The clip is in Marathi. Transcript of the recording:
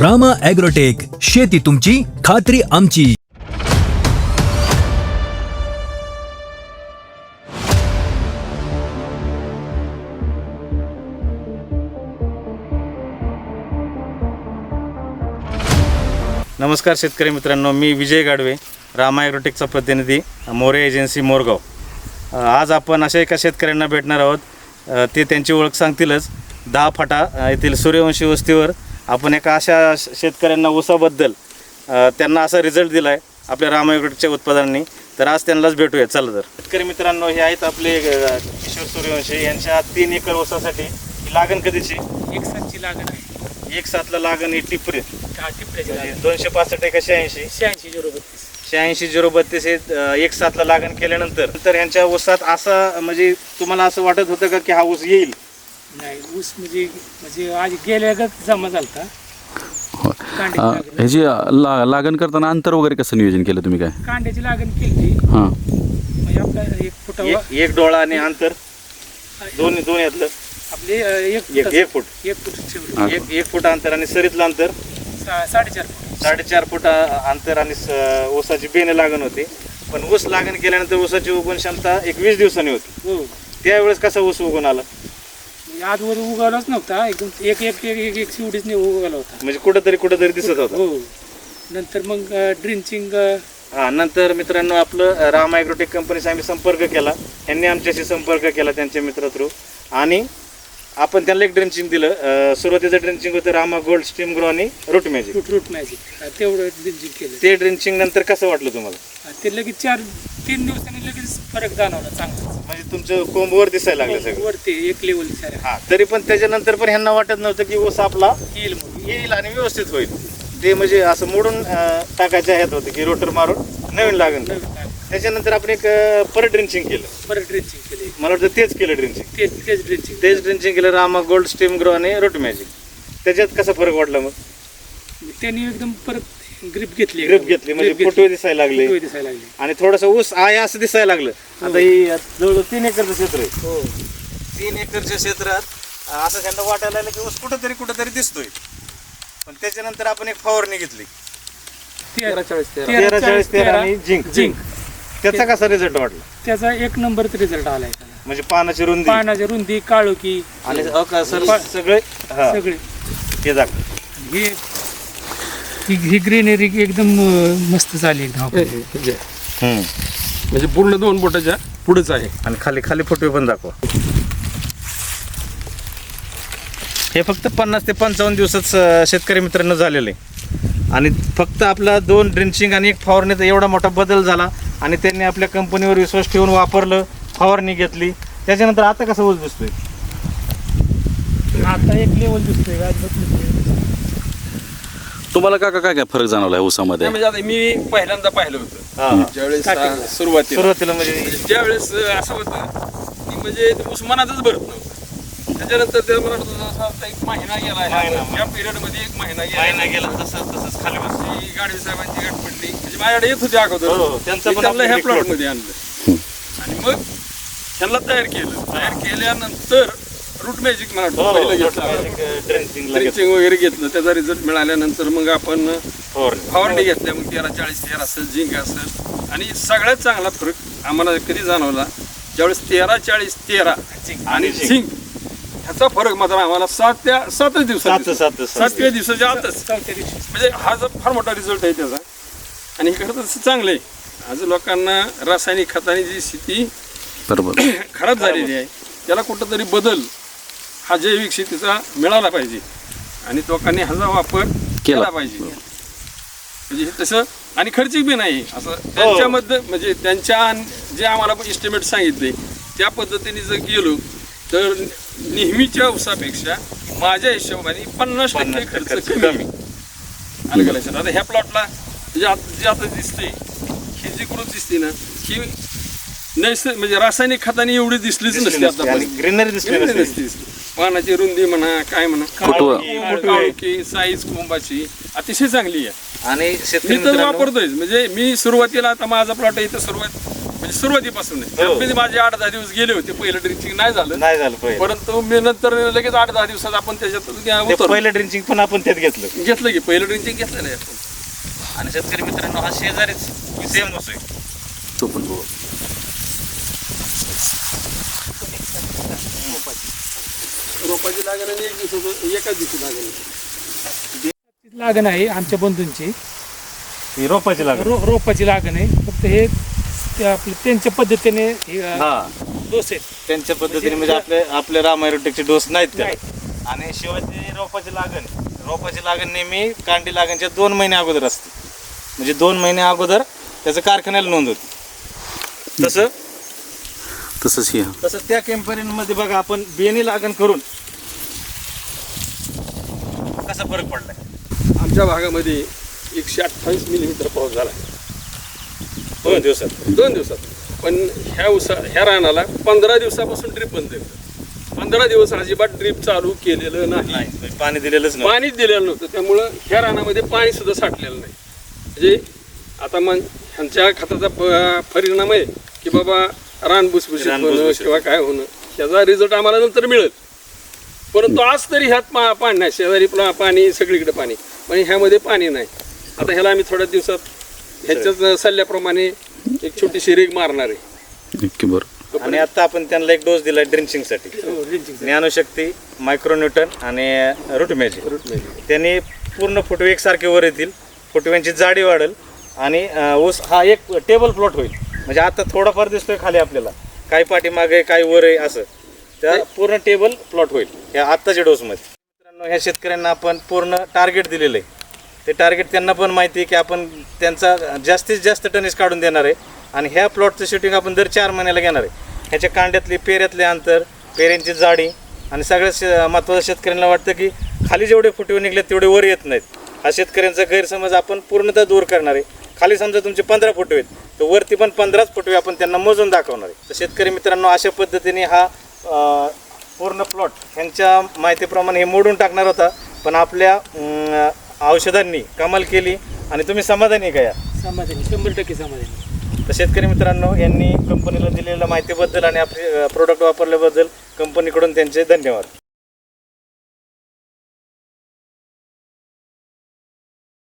रामा ॲग्रोटेक शेती तुमची खात्री आमची. नमस्कार शेतकरी मित्रांनो मी विजय गाडवे रामा ॲग्रोटेकचा प्रतिनिधी मोरे एजन्सी मोरगाव. आज आपण अशा एका शेतकऱ्यांना भेटणार आहोत. ते त्यांची ओळख सांगतीलच. दहा फाटा येथील सूर्यवंशी वस्तीवर आपण एका अशा शेतकऱ्यांना ऊसाबद्दल त्यांना असा रिझल्ट दिला आहे आपल्या रामा ॲग्रोटेकच्या उत्पादनांनी. तर आज त्यांनाच भेटूया. चला तर. शेतकरी मित्रांनो हे आहेत आपले किशोर सूर्यवंशी. यांच्या तीन एकर ऊसासाठी ही लागण कधीची? एक सातची लागण आहे. एक सातला लागण ही टिपरी. दोनशे पासष्ट एका शहाऐंशी. शहाऐंशी झिरो बत्तीस. शहाऐंशी झिरो बत्तीस हे एक सातला लागण केल्यानंतर तर यांच्या ऊसात असं म्हणजे तुम्हाला असं वाटत होतं का की हा ऊस येईल? नाही ऊस म्हणजे म्हणजे आज गेल्यागत जमा झालता. कांड्याची अ, लागण. ह्याची ला लागण करताना अंतर वगैरे कसं नियोजन केलं तुम्ही काय? कांड्याची लागण केली. हां. म्हणजे आपला एक फुटावा एक एक डोळा आणि अंतर? दोन्ही दोन यातलं? आपले अं, एक एक फुटाचं- एक फूट. एक फुट हा. एक एक फूट अंतर आणि सरीतलं अंतर? सा- साडेचार फूट. साडेचार फूट अ, अंतर आणि स- ऊसाची बेने लागण होती. पण ऊस लागण केल्यानंतर ऊसाची उगवण क्षमता एक वीस दिवसांनी होती. हो. त्यावेळेस कसा ऊस उगवून आला? आजवर उगवलाच नव्हता. एकदम एक एक एक एक एक शिवडीच नाही उगवला होता. म्हणजे कुठंतरी कुठंतरी दिसत होता. हो. नंतर मग ड्रिंचिंग हा नंतर मित्रांनो आपलं राम ॲग्रोटेक कंपनीचा आम्ही संपर्क केला. यांनी आमच्याशी संपर्क केला त्यांच्या मित्र थ्रू. आणि आपण त्यांना एक ड्रिंचिंग दिलं. अ, सुरुवातीचं ड्रिंचिंग होतं रामा गोल्ड स्टीम ग्रो आणि root magic. Root root magic. तेवढं ड्रिंचिंग केलं. ते ड्रिंचिंग नंतर कसं वाटलं तुम्हाला? ते लगेच चार तीन दिवसांनी लगेच फरक जाणवला चांगला. म्हणजे तुमचं कोंबवर दिसायला लागलं सगळं. वरती एक लेवल साऱ्या हा तरी पण त्याच्यानंतर पण ह्यांना वाटत नव्हतं की ऊस आपला येईल म्हणून. येईल आणि व्यवस्थित होईल. ते म्हणजे असं मोडून टाकायच्या ह्यात होतं की रोटर मारून नवीन लागेल. त्याच्यानंतर आपण एक अ, परत ड्रिंचिंग केलं. परत ड्रिंचिंग केली मला वाटतं तेच केलं ड्रिंचिंग तेच तेच ड्रिंचिंग तेच ड्रिंचिंग केलं रामा गोल्ड स्टीम ग्रो आणि रूट मॅजिक त्याच्यात कसा फरक वाटला मग? त्यांनी एकदम परत ग्रिप घेतली. ग्रिप घेतली म्हणजे फुटवे दिसायला लागले. फुटवे दिसायला लागले. आणि थोडस ऊस आहे असं दिसायला लागलं. आता ही जवळ तीन एकरचं क्षेत्र आहे. हो. तीन एकरच्या क्षेत्रात अं, असं त्यांना वाटायला लागलं की ऊस कुठंतरी कुठंतरी दिसतोय. पण त्याच्यानंतर आपण एक फवारणी घेतली. तेरा तेरा चाळीस तेरा. आणि झिंक झिंक त्याचा कसा रिझल्ट वाटला? त्याचा एक नंबरचा रिझल्ट आलाय त्याला म्हणजे पानाची रुंदी. पानाची रुंदी काळोखी. आणि अकासर सगळे हा, सगळे. हे दाख हे ही ही ग्रीनरी एकदम अं, मस्त झाली एकदम हम्म. म्हणजे पूर्ण दोन बोटाच्या पुढेच आहे. आणि खाली खाली फुटवे पण दाखवा. हे फक्त पन्नास ते पंचावन्न दिवसात अं, शेतकरी मित्रांनो झालेलं. आहे आणि फक्त आपला दोन ड्रिंचिंग आणि एक फवारणीचा एवढा मोठा बदल झाला. आणि त्यांनी आपल्या कंपनीवर विश्वास ठेवून वापरलं फवारणी घेतली. त्याच्यानंतर आता कसं ऊस दिसतोय? आता एक लेवल दिसतोय. तुम्हाला का काय काय फरक जाणवला आहे ऊसामध्ये म्हणजे आता मी पहिल्यांदा पाहिलं होतं हा. ज्यावेळेस. आ, सुरुवातीला सुरुवातीला म्हणजे म्हणजे ज्यावेळेस अ, असं होतं की म्हणजे ते ऊस मनातच भरत नव्हतं त्याच्यानंतर ते मला वाटतं जसा आता एक महिना गेला महिना. या पिरियडमध्ये एक महिना महिना गेला गेला तसंच तसंच खाली बस ती गाडवे साहेबांची गाठ पडली म्हणजे माझ्याकडे येत होते अगोदर हो, हो. त्यांचं मी पण त्यांना आपलं ह्या एक प्लॉट. मध्ये आणलं आणि मग त्यांना तयार केलं तयार केल्यानंतर रूट मॅजिक मला हो, पहिलं घेतलं. ड्रिंचिंग लगेच ड्रिंचिंग वगैरे घेतलं त्याचा रिझल्ट मिळाल्यानंतर मग आपण फवारणी फवारणी घेतल्या मग तेरा चाळीस तेरा असेल झिंक असेल. आणि सगळ्यात चांगला फरक आम्हाला कधी जाणवला? ज्यावेळेस तेरा चाळीस तेरा आणि झिंक. ह्याचा फरक मात्र आम्हाला सात त्या सातच दिवसात सात- दिसला. सात- सात. सातव्या दिवसाच्या आतच. म्हणजे हा जो फार मोठा रिझल्ट आहे त्याचा. आणि हे खरं तर तसं चांगलं आहे आज लोकांना रासायनिक खताने जी स्थिती खराब झालेली आहे. त्याला कुठंतरी बदल हा जैविक शेतीचा मिळाला पाहिजे. आणि लोकांनी ह्याचा वापर केला पाहिजे. म्हणजे हे तसं आणि खर्चिक बी नाही. असं त्यांच्यामध्ये म्हणजे त्यांच्या जे आम्हाला इस्टिमेट सांगितले त्या पद्धतीने जर गेलो तर नेहमीच्या उसापेक्षा माझ्या हिशोबाने पन्नास टक्के खर्च कमी. का लक्षात? आता ह्या प्लॉटला जे आता जे आता दिसते ही जी ग्रोथ दिसते ना ही नैसर्गिक म्हणजे रासायनिक खताने एवढी दिसलीच नसते आता ग्रीनरी दिसली नसते. पानाची रुंदी म्हणा काय म्हणा. फुटवा. काळोखी साईज कोंबाची अतिशय चांगली आहे. आणि शेतकरी मी तर मित्रांनो- वापरतोय. म्हणजे मी सुरुवातीला आता माझा प्लॉट इथं सुरुवात म्हणजे सुरुवातीपासून हो. त्यामध्ये माझे आठ दहा दिवस गेले होते पहिलं ड्रिंचिंग नाही झालं. नाही झालं पहिले. परंतु मी नंतर लगेच आठ दहा दिवसात आपण त्याच्यात ते उतरलो. पहिलं ड्रिंचिंग पण आपण त्यात घेतलं. घेतलं की पहिलं ड्रिंचिंग घेतलं नाही आपण. आणि शेतकरी मित्रांनो हा शेजारीच सेम आहे. तो पण रोपाची लागण आणि एक दिवसाचं एकाच दिवशी लागण लागण आहे आमच्या बंधूंची. ही रोपाची लागण. रो रोपाची लागण आहे. फक्त हे ते आपले त्यांच्या पद्धतीने हे, अ, हा. डोस आहेत. त्यांच्या पद्धतीने म्हणजे आपले आपले रामायरोटेकचे डोस नाहीत. नाही. आणि शिवाय ती रोपाची लागण. रोपाची लागण नेहमी कांडी लागणच्या दोन महिने अगोदर असते. म्हणजे दोन महिने अगोदर त्याचं कारखान्याला नोंद होती. तसं? तसंच ही. तसं त्या कंपनीमध्ये बघा आपण बेनी लागण करून कसा फरक पडलाय? आमच्या भागामध्ये एकशे अठ्ठावीस मिलीमीटर पाऊस झाला. दोन दिवसात? दोन दिवसात. पण ह्या उसा ह्या रानाला पंधरा दिवसापासून ड्रीप बंद पंधरा दिवस अजिबात ड्रीप चालू केलेलं नाही. पाणी दिलेलंच नाही पाणीच दिलेलं नव्हतं. त्यामुळं ह्या रानामध्ये पाणी सुद्धा साठलेलं नाही. म्हणजे आता मग ह्यांच्या खताचा प- परिणाम आहे की बाबा रान भुसभुशीत होणं. किंवा काय होणं ह्याचा रिझल्ट आम्हाला नंतर मिळेल. परंतु आज तरी ह्यात पा पाणी नाही. शेजारी पा- पाणी सगळीकडे पाणी. पण ह्यामध्ये पाणी नाही. आता ह्याला आम्ही थोड्या दिवसात ह्याच्याच सल्ल्याप्रमाणे एक छोटीशी रेग मारणार आहे. नक्की बरं. आणि आता आपण त्यांना एक डोस दिला ड्रिंचिंगसाठी. ज्ञानशक्ती मायक्रोन्यूटन आणि रूट मॅजिक. त्यांनी पूर्ण फुटवे एकसारखे वर येतील. फुटव्यांची जाडी वाढेल. आणि ऊस हा एक टेबल प्लॉट होईल. म्हणजे आता थोडाफार दिसतोय खाली आपल्याला. काही पाठीमागे काही वर आहे असं. त्या पूर्ण टेबल प्लॉट होईल. या आत्ताच्या डोसमध्ये मित्रांनो ह्या शेतकऱ्यांना आपण पूर्ण टार्गेट दिलेलं आहे. ते टार्गेट त्यांना पण माहिती आहे की आपण त्यांचा जास्तीत जास्त टनेज काढून देणार आहे. आणि ह्या प्लॉटचं शूटिंग आपण दर चार महिन्याला घेणार आहे. ह्याच्या कांड्यातली पेऱ्यातले अंतर पेऱ्यांची जाडी आणि सगळ्यात शे- महत्त्वाचं शेतकऱ्यांना वाटतं की खाली जेवढे फुटवे निघले तेवढे वर येत नाहीत. हा शेतकऱ्यांचा गैरसमज आपण पूर्णतः दूर करणार आहे. खाली समजा तुमचे पंधरा फुटवे आहेत तर वरती पण पंधराच फुटवे आपण त्यांना मोजून दाखवणार आहे. तर शेतकरी मित्रांनो अशा पद्धतीने हा पूर्ण प्लॉट ह्यांच्या माहितीप्रमाणे हे मोडून टाकणार होता. पण आपल्या औषधांनी कमाल केली आणि तुम्ही समाधानी का या? समाधानी शंभर टक्के समाधानी. तर शेतकरी मित्रांनो यांनी कंपनीला दिलेल्या माहितीबद्दल आणि आपले प्रोडक्ट वापरल्याबद्दल कंपनीकडून त्यांचे धन्यवाद.